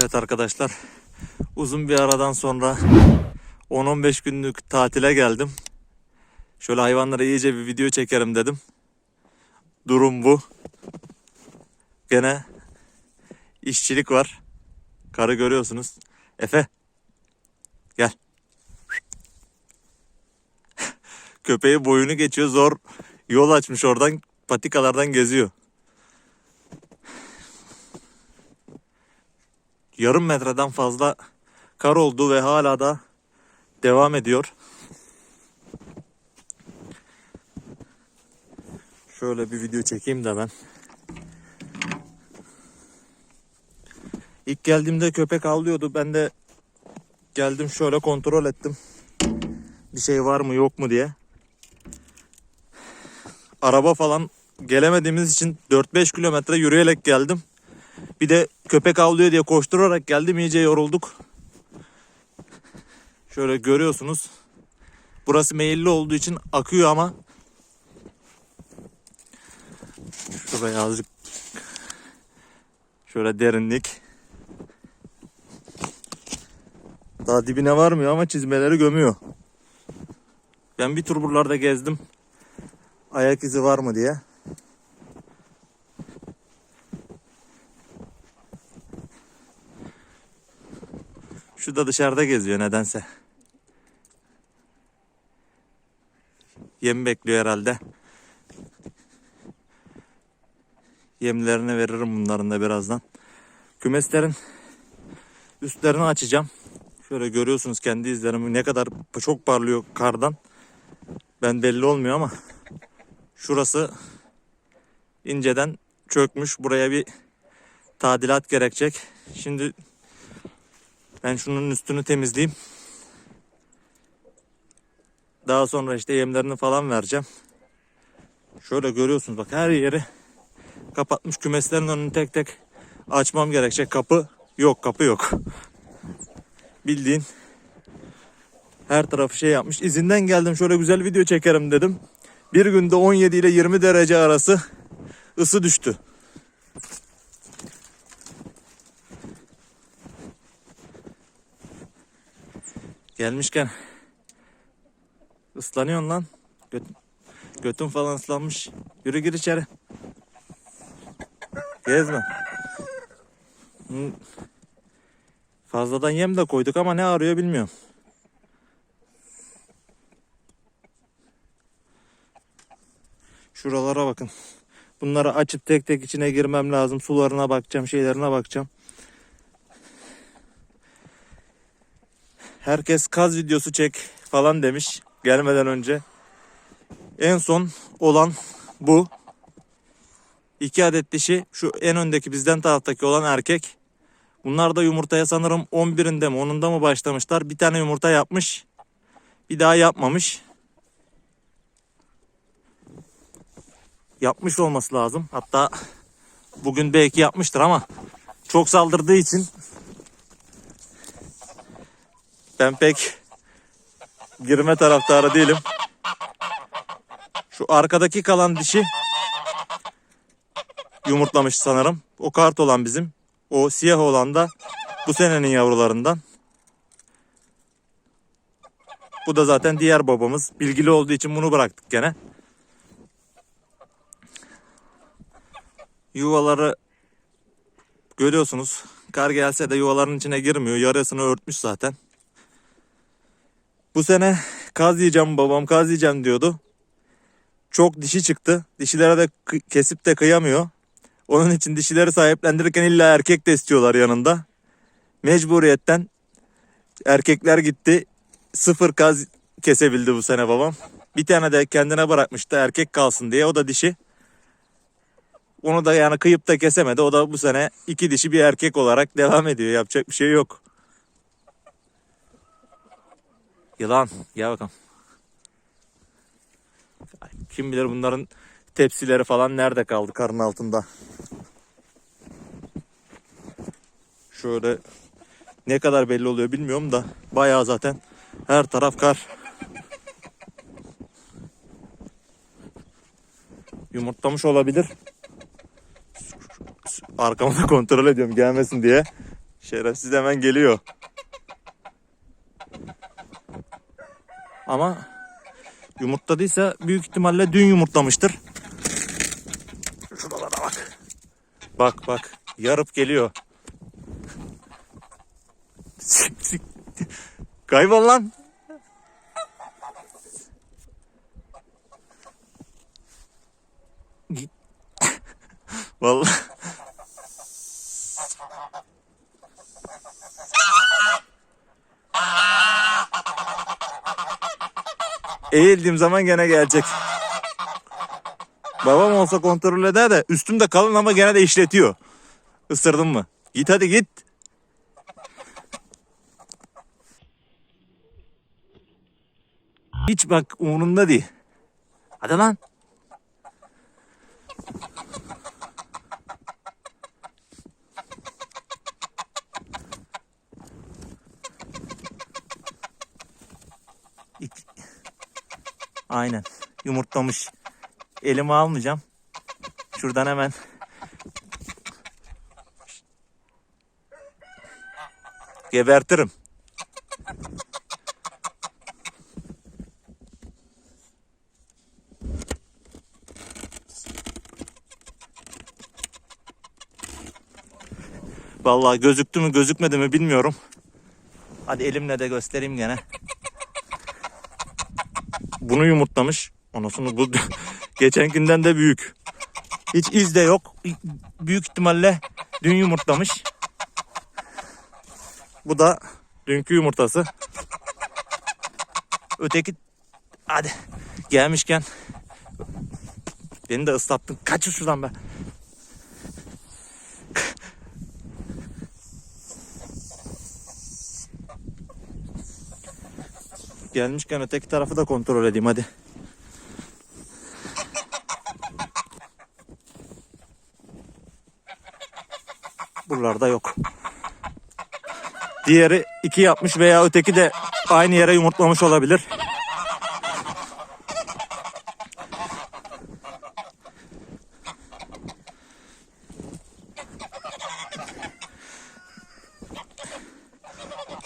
Evet arkadaşlar uzun bir aradan sonra 10-15 günlük tatile geldim. Şöyle hayvanlara iyice bir video çekerim dedim. Durum bu. Gene işçilik var. Karı görüyorsunuz. Efe gel. Köpeği boyunu geçiyor zor yol açmış oradan patikalardan geziyor. Yarım metreden fazla kar oldu ve hala da devam ediyor. Şöyle bir video çekeyim de ben. İlk geldiğimde köpek avlıyordu. Ben de geldim şöyle kontrol ettim. Bir şey var mı yok mu diye. Araba falan gelemediğimiz için 4-5 kilometre yürüyerek geldim. Bir de köpek avlıyor diye koşturarak geldim iyice yorulduk. Şöyle görüyorsunuz. Burası meyilli olduğu için akıyor ama şuraya azıcık şöyle derinlik. Daha dibine varmıyor ama çizmeleri gömüyor. Ben bir tur buralarda gezdim. Ayak izi var mı diye. Şu da dışarıda geziyor nedense. Yem bekliyor herhalde. Yemlerini veririm bunların da birazdan. Kümeslerin üstlerini açacağım. Şöyle görüyorsunuz kendi izlerimi ne kadar çok parlıyor kardan. Ben belli olmuyor ama şurası inceden çökmüş. Buraya bir tadilat gerekecek. Şimdi ben şunun üstünü temizleyeyim. Daha sonra işte yemlerini falan vereceğim. Şöyle görüyorsunuz bak her yeri kapatmış kümeslerin önünü tek tek açmam gerekecek. Kapı yok kapı yok. Bildiğin her tarafı şey yapmış. İzinden geldim şöyle güzel video çekerim dedim. Bir günde 17 ile 20 derece arası ısı düştü. Gelmişken ıslanıyorsun lan. Göt, götün falan ıslanmış. Yürü gir içeri. Gezme. Fazladan yem de koyduk ama ne arıyor bilmiyorum. Şuralara bakın. Bunları açıp tek tek içine girmem lazım. Sularına bakacağım, şeylerine bakacağım. Herkes kaz videosu çek falan demiş gelmeden önce. En son olan bu. İki adet dişi. Şu en öndeki bizden taraftaki olan erkek. Bunlar da yumurtaya sanırım 11'inde mi 10'unda mı başlamışlar. Bir tane yumurta yapmış. Bir daha yapmamış. Yapmış olması lazım. Hatta bugün belki yapmıştır ama çok saldırdığı için ben pek girme taraftarı değilim. Şu arkadaki kalan dişi yumurtlamış sanırım. O kart olan bizim. O siyah olan da bu senenin yavrularından. Bu da zaten diğer babamız. Bilgili olduğu için bunu bıraktık gene. Yuvaları görüyorsunuz. Kar gelse de yuvaların içine girmiyor. Yarısını örtmüş zaten. Bu sene kaz yiyeceğim babam kaz yiyeceğim diyordu. Çok dişi çıktı. Dişilere de kesip de kıyamıyor. Onun için dişileri sahiplendirirken illa erkek de istiyorlar yanında. Mecburiyetten erkekler gitti. Sıfır kaz kesebildi bu sene babam. Bir tane de kendine bırakmıştı erkek kalsın diye. O da dişi. Onu da yani kıyıp da kesemedi. O da bu sene iki dişi bir erkek olarak devam ediyor. Yapacak bir şey yok. Yılan. Gel bakalım. Kim bilir bunların tepsileri falan nerede kaldı karın altında. Şöyle ne kadar belli oluyor bilmiyorum da bayağı zaten her taraf kar. Yumurtlamış olabilir. Arkamı da kontrol ediyorum gelmesin diye. Şerefsiz hemen geliyor. Ama yumurtladıysa büyük ihtimalle dün yumurtlamıştır. Şuralara bak. Bak bak. Yarıp geliyor. Kaybol lan. Vallahi. Eğildiğim zaman gene gelecek. Babam olsa kontrol eder de üstümde kalın ama gene de işletiyor. Isırdın mı? Git hadi git. Hiç bak umurunda değil. Hadi lan. Aynen. Yumurtlamış. Elime almayacağım. Şuradan hemen. Gebertirim. Vallahi gözüktü mü gözükmedi mi bilmiyorum. Hadi elimle de göstereyim gene. Bunu yumurtlamış. Onasını bu geçen günden de büyük. Hiç iz de yok. Büyük ihtimalle dün yumurtlamış. Bu da dünkü yumurtası. Öteki hadi gelmişken beni de ıslattın. Kaçır şuradan be. Gelmişken öteki tarafı da kontrol edeyim hadi. Buralarda yok. Diğeri iki yapmış veya öteki de aynı yere yumurtlamış olabilir.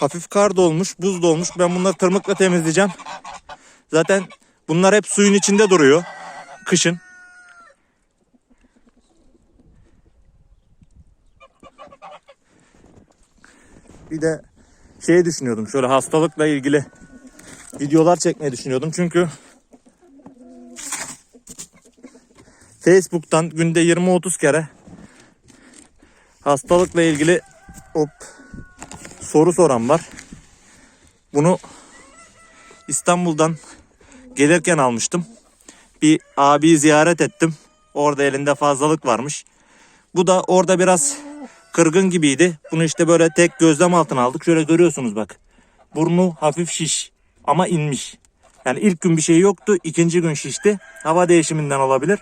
Hafif kar dolmuş, buz dolmuş. Ben bunları tırmıkla temizleyeceğim. Zaten bunlar hep suyun içinde duruyor. Kışın. Bir de şey düşünüyordum. Şöyle hastalıkla ilgili videolar çekmeyi düşünüyordum. Çünkü Facebook'tan günde 20-30 kere hastalıkla ilgili hop soru soran var. Bunu İstanbul'dan gelirken almıştım. Bir abiyi ziyaret ettim. Orada elinde fazlalık varmış. Bu da orada biraz kırgın gibiydi. Bunu işte böyle tek gözlem altına aldık. Şöyle görüyorsunuz bak. Burnu hafif şiş ama inmiş. Yani ilk gün bir şey yoktu. ikinci gün şişti. Hava değişiminden olabilir.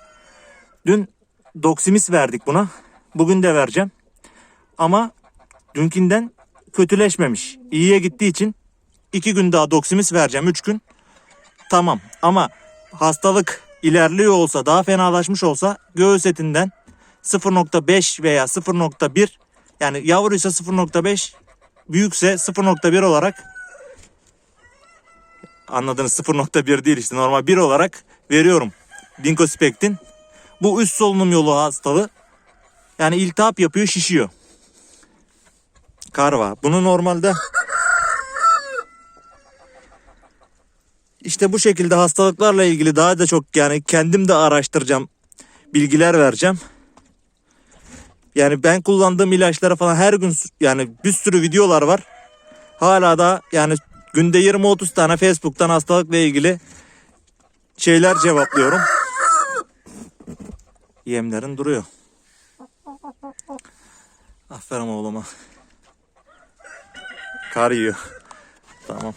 Dün Doksimis verdik buna. Bugün de vereceğim. Ama dünkinden kötüleşmemiş. İyiye gittiği için iki gün daha Doksimis vereceğim. Üç gün. Tamam ama hastalık ilerliyor olsa daha fenalaşmış olsa göğüs etinden 0.5 veya 0.1 yani yavruysa 0.5 büyükse 0.1 olarak anladınız 0.1 değil işte normal 1 olarak veriyorum Dinkospektin. Bu üst solunum yolu hastalığı yani iltihap yapıyor şişiyor. Karva. Bunu normalde işte bu şekilde hastalıklarla ilgili daha da çok yani kendim de araştıracağım. Bilgiler vereceğim. Yani ben kullandığım ilaçlara falan her gün yani bir sürü videolar var. Hala da yani günde 20-30 tane Facebook'tan hastalıkla ilgili şeyler cevaplıyorum. Yemlerin duruyor. Aferin oğluma. Kar yiyor. Tamam.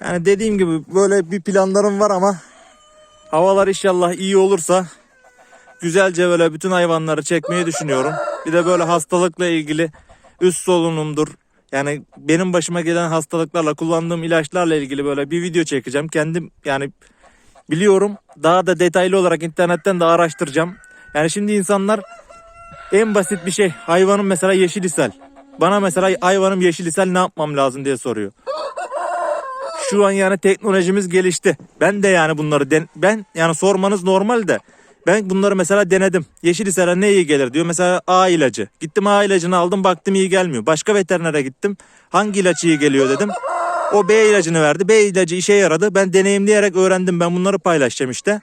Yani dediğim gibi böyle bir planlarım var ama havalar inşallah iyi olursa güzelce böyle bütün hayvanları çekmeyi düşünüyorum. Bir de böyle hastalıkla ilgili üst solunumdur. Yani benim başıma gelen hastalıklarla kullandığım ilaçlarla ilgili böyle bir video çekeceğim. Kendim yani biliyorum. Daha da detaylı olarak internetten de araştıracağım. Yani şimdi insanlar en basit bir şey hayvanın mesela yeşil ishal. Bana mesela hayvanım yeşil ishal ne yapmam lazım diye soruyor. Şu an yani teknolojimiz gelişti. Ben de yani bunları den ben yani sormanız normal de ben bunları mesela denedim. Yeşil ne iyi gelir diyor. Mesela A ilacı. Gittim A ilacını aldım baktım iyi gelmiyor. Başka veterinere gittim. Hangi ilaç iyi geliyor dedim. O B ilacını verdi. B ilacı işe yaradı. Ben deneyimleyerek öğrendim. Ben bunları paylaşacağım işte.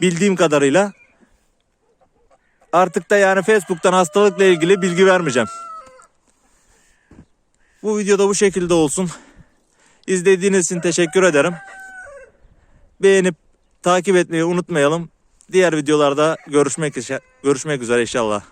Bildiğim kadarıyla. Artık da yani Facebook'tan hastalıkla ilgili bilgi vermeyeceğim. Bu videoda bu şekilde olsun. İzlediğiniz için teşekkür ederim. Beğenip takip etmeyi unutmayalım. Diğer videolarda görüşmek görüşmek üzere inşallah.